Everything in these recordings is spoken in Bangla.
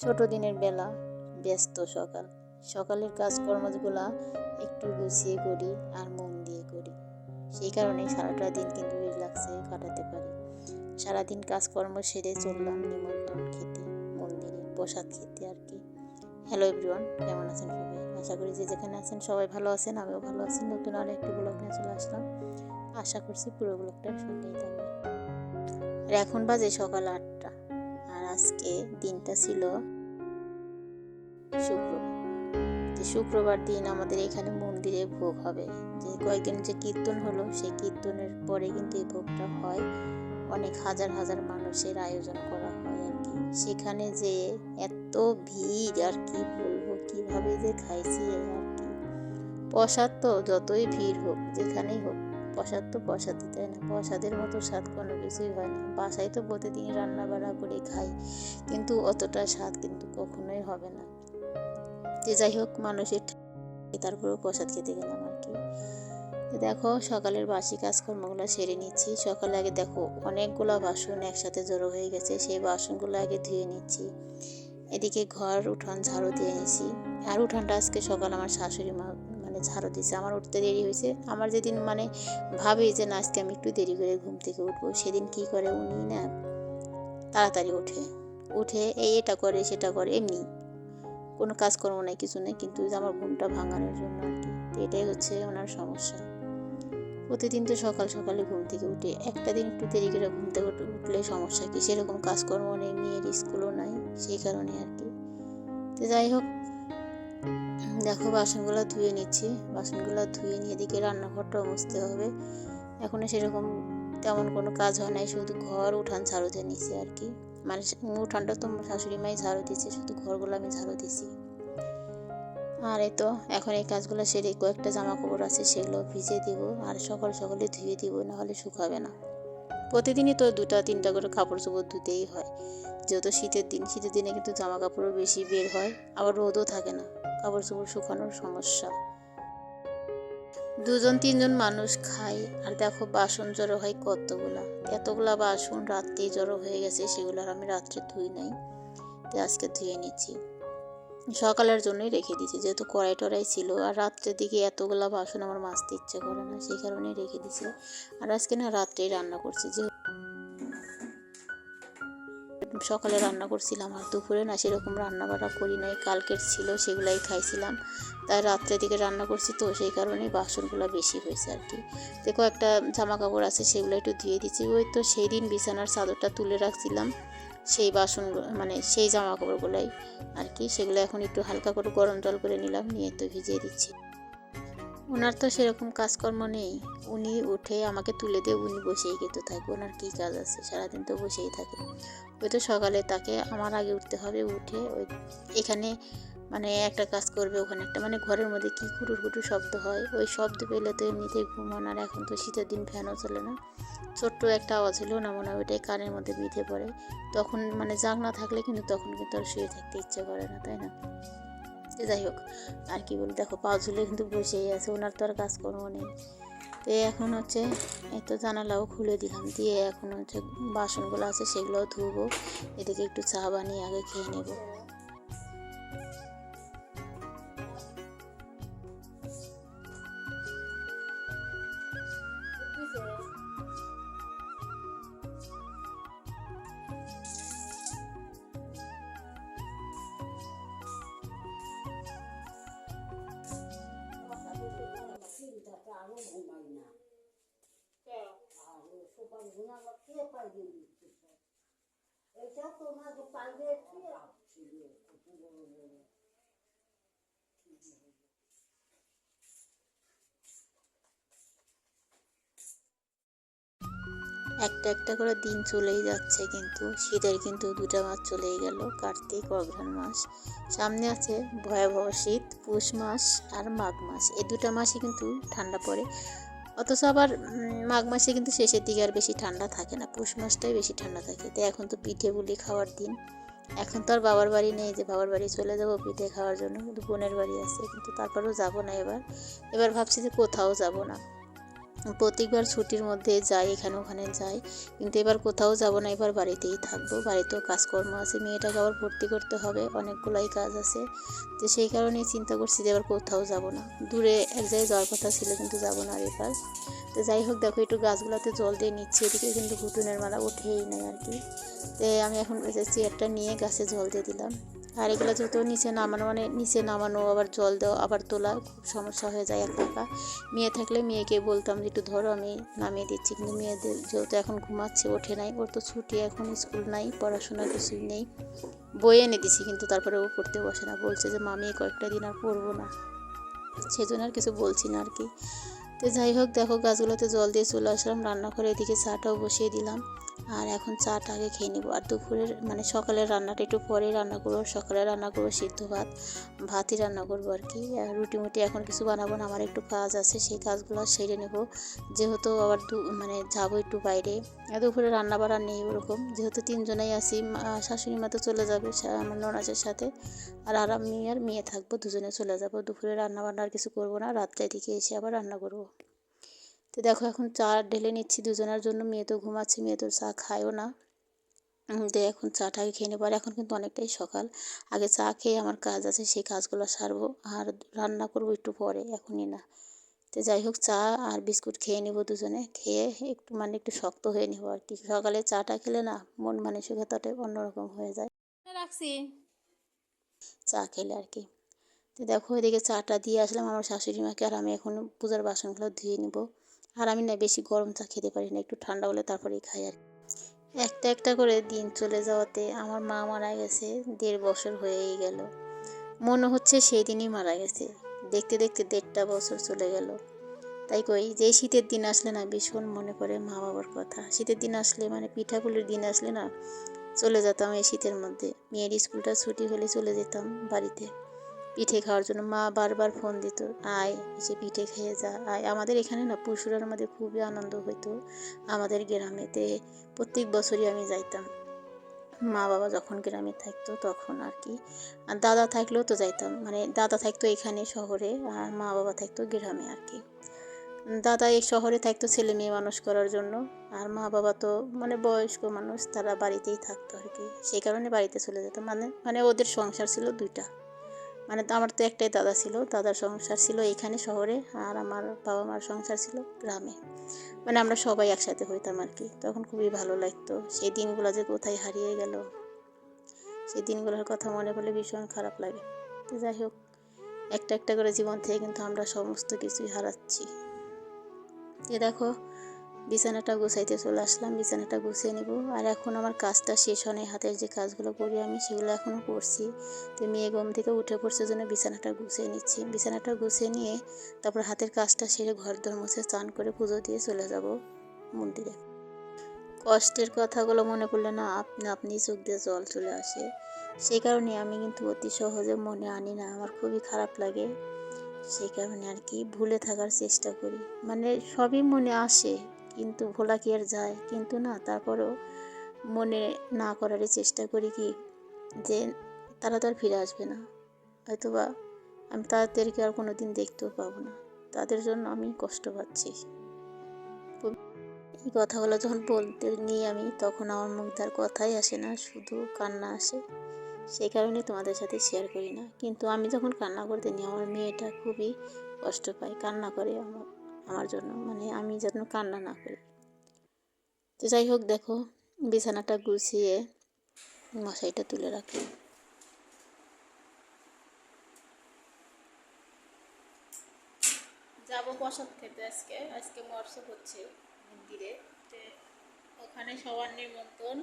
ছোট দিনের বেলা, ব্যস্ত সকাল। সকালের কাজকর্মগুলা একটু গুছিয়ে করি আর মন দিয়ে করি। সেই কারণে সারাটা দিন কিন্তু রিল্যাক্সে কাটাতে পারি। সারাদিন কাজকর্ম সেরে চললাম নিমন্ত্রণ খেতে, মন্দিরে প্রসাদ খেতে আর কি। হ্যালো এভরিওয়ান কেমন আছেন সবাই? আশা করি যে যেখানে আছেন সবাই ভালো আছেন, আমিও ভালো আছি। নতুন আর একটি ব্লগ নিয়ে চলে আসলাম। আশা করছি পুরো ব্লগটার সঙ্গেই থাকবে আর এখন বাজে সকাল আটটা। আজকে দিনটা ছিল শুক্রবার। শুক্রবার দিন আমাদের এখানে মন্দিরে ভোগ হবে। যে কয়েকদিন যে কীর্তন হলো, সেই কীর্তনের পরে কিন্তু এই ভোগটা হয়। অনেক হাজার হাজার মানুষের আয়োজন করা হয় আর কি। সেখানে যে এত ভিড় আর কি বলব, কীভাবে যে খাইছি আর কি। প্রসাদ তো যতই ভিড় হোক, যেখানেই হোক প্রসাদ তো প্রসাদই, তাই না? প্রসাদের মতো স্বাদ কোনো কিছুই হয় না। বাসায় তো প্রতিদিন রান্না বান্না করে খাই, কিন্তু অতটা স্বাদ কিন্তু কখনোই হবে না। যে যাই হোক, মানুষের তারপরেও প্রসাদ খেতে গেলাম আর কি। দেখো, সকালের বাসি কাজকর্মগুলো সেরে নিচ্ছি। সকালে আগে দেখো, অনেকগুলো বাসন একসাথে জড়ো হয়ে গেছে, সেই বাসনগুলো আগে ধুয়ে নিচ্ছি। এদিকে ঘর, উঠান, ঝাড়ু দিয়ে নিছি। আর উঠানটা আজকে সকাল আমার শাশুড়ি মা মানে ঝাড়ু দিয়েছে আমার উঠতে দেরি হয়েছে। আমার যেদিন মানে ভাবে যে না, আজকে আমি একটু দেরি করে ঘুম থেকে উঠবো, সেদিন কি করে উনি না তাড়াতাড়ি ওঠে। উঠে এই এটা করে, সেটা করে, এমনি। কোনো কাজকর্ম নেই, কিছু নেই, কিন্তু আমার ঘুমটা ভাঙানোর জন্য আর কি। তো এটাই হচ্ছে ওনার সমস্যা। প্রতিদিন তো সকাল সকালে ঘুম থেকে উঠে। একটা দিন একটু দেরি করে ঘুম থেকে উঠে- উঠলে সমস্যা কি? সেরকম কাজকর্ম নেই, মেয়ের স্কুলও নাই, সেই কারণে আর কি। তো যাই হোক দেখো, বাসনগুলো ধুয়ে নিচ্ছি। বাসনগুলো ধুয়ে নিয়ে এদিকে রান্নাঘরটাও মুছতে হবে। এখনও সেরকম তেমন কোনো কাজ হয় নাই, শুধু ঘর উঠান ঝাড়ু দিয়ে নিছি আর কি। মানে উঠানটা তো শাশুড়ি মাই ঝাড়ু দিচ্ছে শুধু ঘরগুলো আমি ঝাড়ু দিছি। আর এই তো, এখন এই কাজগুলো সেরে কয়েকটা জামা কাপড় আছে, সেগুলো ভিজে দিব, আর সকাল সকালে ধুয়ে দিব, নাহলে শুকাবে না। প্রতিদিনই তো দুটা, তিনটা করে কাপড় চোপড় ধুতেই হয়। যেহেতু শীতের দিন, শীতের দিনে কিন্তু জামা কাপড়ও বেশি বের হয়, আবার রোদও থাকে না। কাপড় চোপড় শুকানোর সমস্যা। দুজন, তিনজন মানুষ খায়, আর দেখো বাসন জড়ো হয় কতগুলা। এতগুলা বাসন রাত্রেই জড়ো হয়ে গেছে, সেগুলো আর আমি রাত্রে ধুই নাই। আজকে ধুয়ে নিচ্ছি। সকালের জন্যই রেখে দিয়েছি, যেহেতু কড়াই টড়াই ছিল, আর রাত্রের দিকে এতগুলা বাসন আমার মাজতে ইচ্ছে করে না, সেই কারণেই রেখে দিয়েছি। আর আজকে না রাত্রেই রান্না করছি যে সকালে রান্না করছিলাম আর দুপুরে না সেরকম রান্না বান্না করি নাই, কালকের ছিল সেগুলাই খাইছিলাম। তাই রাত্রের দিকে রান্না করছি তো, সেই কারণেই বাসনগুলো বেশি হয়েছে আর কি। দেখো একটা জামা কাপড় আছে সেগুলো একটু ধুয়ে দিচ্ছি। ওই তো সেই দিন বিছানার চাদরটা তুলে রাখছিলাম, সেই বাসন মানে সেই জামা কাপড়গুলাই আর কি। সেগুলো এখন একটু হালকা করে গরম জল করে নিলাম, নিয়ে তো ভিজিয়ে দিচ্ছি। ওনার তো সেরকম কাজকর্ম নেই। উনি উঠে আমাকে তুলে দিয়ে, উনি বসেই কিন্তু থাকবে ওনার কী কাজ আছে? সারাদিন তো বসেই থাকে। ওই তো সকালে তাকে আমার আগে উঠতে হবে, উঠে ওই এখানে মানে একটা কাজ করবে ওখানে একটা। মানে ঘরের মধ্যে কী কুটুর কুটুর শব্দ হয়, ওই শব্দ পেলে তো এমনিতেই ঘুমান। আর এখন তো শীতের দিন ফ্যানও চলে না। ছোট্ট একটা আওয়াজ হলেও না মনে হয় ওইটাই কানের মধ্যে বিঁধে পড়ে। তখন মানে জাগ না থাকলে কিন্তু তখন কিন্তু আর শুয়ে থাকতে ইচ্ছে করে না, তাই না? তো যাই হোক, আর কি বলি দেখো পাও ঝুলে কিন্তু বসেই আছে, ওনার তো আর কাজকর্ম নেই। তো এখন হচ্ছে, এই জানালাও খুলে দিলাম, দিয়ে এখন হচ্ছে বাসনগুলো আছে, সেগুলোও ধুবো, এদিকে একটু চা বানিয়ে আগে খেয়ে নেব। আরও ঘুমাই না আর সকাল ঘুমাবার কে পাইয়ে দিচ্ছে এটা তোমাকে পাইয়ে ছিল কত বড় বড় একটা একটা করে দিন চলেই যাচ্ছে কিন্তু, শীতের কিন্তু দুটা মাস চলেই গেল, কার্তিক, অঘ্রাণ মাস। সামনে আছে ভয়াবহ শীত, পৌষ মাস আর মাঘ মাস। এই দুটা মাসে কিন্তু ঠান্ডা পড়ে। অথচ আবার মাঘ মাসে কিন্তু শেষের দিকে আর বেশি ঠান্ডা থাকে না, পৌষ মাসটাই বেশি ঠান্ডা থাকে। তো এখন তো পিঠে পুলি খাওয়ার দিন। এখন তো আর বাবার বাড়ি নেই যে বাবার বাড়ি চলে যাব পিঠে খাওয়ার জন্য। কিন্তু বোনের বাড়ি আছে, কিন্তু তারপরেও যাব না এবার। এবার ভাবছি যে কোথাও যাব না। প্রত্যেকবার ছুটির মধ্যে যাই, এখানে ওখানে যাই। কিন্তু এবার কোথাও যাব না, এবার বাড়িতেই থাকব। বাড়িতেও কাজকর্ম আছে, মেয়েটাকে আবার ভর্তি করতে হবে, অনেকগুলাই কাজ আছে। তো সেই কারণেই চিন্তা করছি যে এবার কোথাও যাব না। দূরে এক জায়গায় যাওয়ার কথা ছিল, কিন্তু যাব না আর এবার। তো যাই হোক, দেখো একটু গাছগুলোতে জল দিয়ে নিচ্ছি, এদিকে কিন্তু ঘুটুনের মালা উঠেই নেই আর কি। তো আমি এখন চেয়ারটা নিয়ে গাছে জল দিয়ে দিলাম। আর এগুলো যেহেতু নিচে নামানো মানে নিচে নামানো, আবার জল দেওয়া, আবার তোলা খুব সমস্যা হয়ে যায় একা একা মেয়ে থাকলে মেয়েকে বলতাম যে, একটু ধরো, আমি নামিয়ে দিচ্ছি। কিন্তু মেয়েদের যেহেতু এখন ঘুমাচ্ছে, ওঠে নাই। ওর তো ছুটি, এখন স্কুল নাই, পড়াশোনা কিছুই নেই। বই এনে দিছি, কিন্তু তারপরে ও পড়তে বসে না। বলছে যে, মামি কয়েকটা দিন আর পড়ব না। সেজন্য আর কিছু বলছি না আর কি তো যাই হোক, দেখো, গাছগুলোতে জল দিয়ে চলে আসলাম। রান্না করে এদিকে চাটাও বসিয়ে দিলাম। আর এখন চাটা আগে খেয়ে নেব। আর দুপুরের মানে সকালের রান্নাটা একটু পরে রান্না করব। সকালে রান্না করব সিদ্ধ ভাত, ভাতই রান্না করব আর কি। আর রুটি মুটি এখন কিছু বানাবো না, আমার একটু কাজ আছে, সেই কাজগুলো সেরে নেব। যেহেতু আবার দু মানে যাব একটু বাইরে। আর দুপুরে রান্না বাড়া নেই ওরকম। যেহেতু তিনজনেই আছি শাশুড়ি মা তো চলে যাবে আমার ননাজের সাথে। আর আর আমি আর মেয়ে থাকব, দুজনে চলে যাব। দুপুরে রান্না বান্না আর কিছু করব না রাত্রে দিকে এসে আবার রান্না করব। তো দেখো এখন চা ঢেলে নিচ্ছি দুজনের জন্য। মেয়ে তো ঘুমাচ্ছে মেয়ে তো চা খায়ও না। তো এখন চাটাকে খেয়ে নেব। আর এখন কিন্তু অনেকটাই সকাল। আগে চা খেয়ে আমার কাজ আছে সেই কাজগুলো সারবো। আর রান্না করব একটু পরে এখনই না। তো যাই হোক চা আর বিস্কুট খেয়ে নেব দুজনে। খেয়ে একটু মানে একটু শক্ত হয়ে নেব আর কি। সকালে চাটা খেলে না মন মানসিকতাটা অন্যরকম হয়ে যায়। রাখছি। চা খেলে আর কি। তো দেখো এদিকে চাটা দিয়ে আসলাম আমার শাশুড়ি মাকে আর আমি এখন পূজার বাসনগুলো ধুয়ে নিব। আর আমি না বেশি গরম চা খেতে পারি না, একটু ঠান্ডা হলে তারপরেই খাই আর একটা একটা করে দিন চলে যাওয়াতে আমার মা মারা গেছে, দেড় বছর হয়েই গেল। মনে হচ্ছে সেই দিনই মারা গেছে। দেখতে দেখতে দেড়টা বছর চলে গেল। তাই কই, যে শীতের দিন আসলে না ভীষণ মনে পড়ে মা বাবার কথা। শীতের দিন আসলে মানে পিঠাগুলির দিন আসলে না চলে যেতাম এই শীতের মধ্যে। মেয়ের স্কুলটা ছুটি হলে চলে যেতাম বাড়িতে। পিঠে খাওয়ার জন্য মা বারবার ফোন দিত, আয় এসে পিঠে খেয়ে যা, আয়। আমাদের এখানে না পরশুরার মধ্যে খুবই আনন্দ হইতো। আমাদের গ্রামেতে প্রত্যেক বছরই আমি যাইতাম। মা বাবা যখন গ্রামে থাকতো তখন আর কি। আর দাদা থাকলেও তো যাইতাম। মানে দাদা থাকতো এখানে শহরে আর মা বাবা থাকতো গ্রামে আর কি। দাদা এই শহরে থাকতো ছেলে মেয়ে মানুষ করার জন্য। আর মা বাবা তো মানে বয়স্ক মানুষ, তারা বাড়িতেই থাকতো আর কি। সেই কারণে বাড়িতে চলে যেত। মানে মানে ওদের সংসার ছিল দুইটা। মানে তো আমার তো একটাই দাদা ছিল, দাদার সংসার ছিল এখানে শহরে আর আমার বাবা মার সংসার ছিল গ্রামে। মানে আমরা সবাই একসাথে হইতাম আর কি, তখন খুবই ভালো লাগতো। সেই দিনগুলো যে কোথায় হারিয়ে গেল, সেই দিনগুলোর কথা মনে পড়লে ভীষণ খারাপ লাগে। তো যাই হোক, একটা একটা করে জীবন থেকে কিন্তু আমরা সমস্ত কিছুই হারাচ্ছি। এ দেখো বিছানাটা গুছাইতে চলে আসলাম, বিছানাটা গুছিয়ে নিব। আর এখন আমার কাজটা শেষ হয় হাতের যে কাজগুলো করি আমি, সেগুলো এখনও করছি। তো মেয়ে ঘুম থেকে উঠে পড়ছে জন্য বিছানাটা গুছিয়ে নিচ্ছি। বিছানাটা গুছিয়ে নিয়ে তারপর হাতের কাজটা সেরে ঘর দর মুছে স্নান করে পুজো দিয়ে চলে যাব মন্দিরে। কষ্টের কথাগুলো মনে পড়লে না আপনি আপনি চোখ দিয়ে জল চলে আসে। সেই কারণে আমি কিন্তু অতি সহজে মনে আনি না, আমার খুবই খারাপ লাগে। সেই কারণে আর কি ভুলে থাকার চেষ্টা করি। মানে সবই মনে আসে কিন্তু ভোলা কি আর যায়? কিন্তু না, তারপরেও মনে না করারই চেষ্টা করি কি যে তারা তো আর ফিরে আসবে না। হয়তোবা আমি তাদেরকে আর কোনো দিন দেখতেও পাবো না। তাদের জন্য আমি কষ্ট পাচ্ছি। এই কথাগুলো যখন বলতে নিই আমি, তখন আমার মুখ তার কথাই আসে না, শুধু কান্না আসে। সেই কারণে তোমাদের সাথে শেয়ার করি না। কিন্তু আমি যখন কান্না করতে নিই, আমার মেয়েটা খুবই কষ্ট পায়, কান্না করে আমার। আমার জন্য মানে আমি যেন কান্না না করি। তো যাই হোক, দেখো, বিছানাটা গুছিয়ে মশাইটা তুলে রাখি। যাব প্রসাদ খেতে আজকে। আজকে মৎস্য হচ্ছে মন্দিরে। ওখানে সবার নিমন্ত্রণ।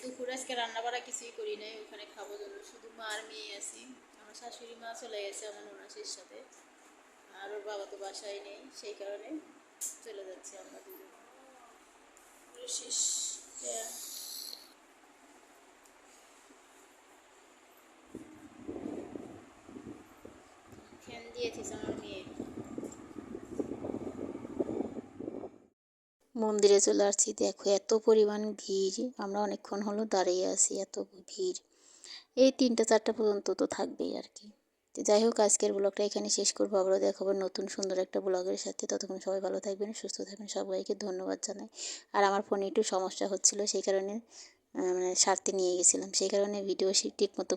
দুপুরে আজকে রান্না বাড়া কিছুই করি নাই, ওখানে খাব জন্য। শুধু মা আর মেয়ে আছি। আমার শাশুড়ি মা চলে গেছে আমার ননাসির সাথে। আর ওর বাবা তো বাসায় নেই, সেই কারণে চলে যাচ্ছি আমরা দুজন। মেয়ে। মন্দিরে চলে আসছি, দেখো এত পরিমাণ ভিড়, আমরা অনেকক্ষণ হলো দাঁড়িয়ে আছি, এত ভিড়। এই তিনটা চারটা পর্যন্ত তো থাকবেই আর কি। তো যাই হোক, আজকের ব্লগটা এখানে শেষ করব। আবারও দেখাবো নতুন সুন্দর একটা ব্লগের সাথে। ততক্ষণ সবাই ভালো থাকবেন, সুস্থ থাকবেন। সবাইকে ধন্যবাদ জানাই। আর আমার ফোনে একটু সমস্যা হচ্ছিল, সেই কারণে মানে সারতে নিয়ে গেছিলাম। সেই কারণে ভিডিও ঠিক মতো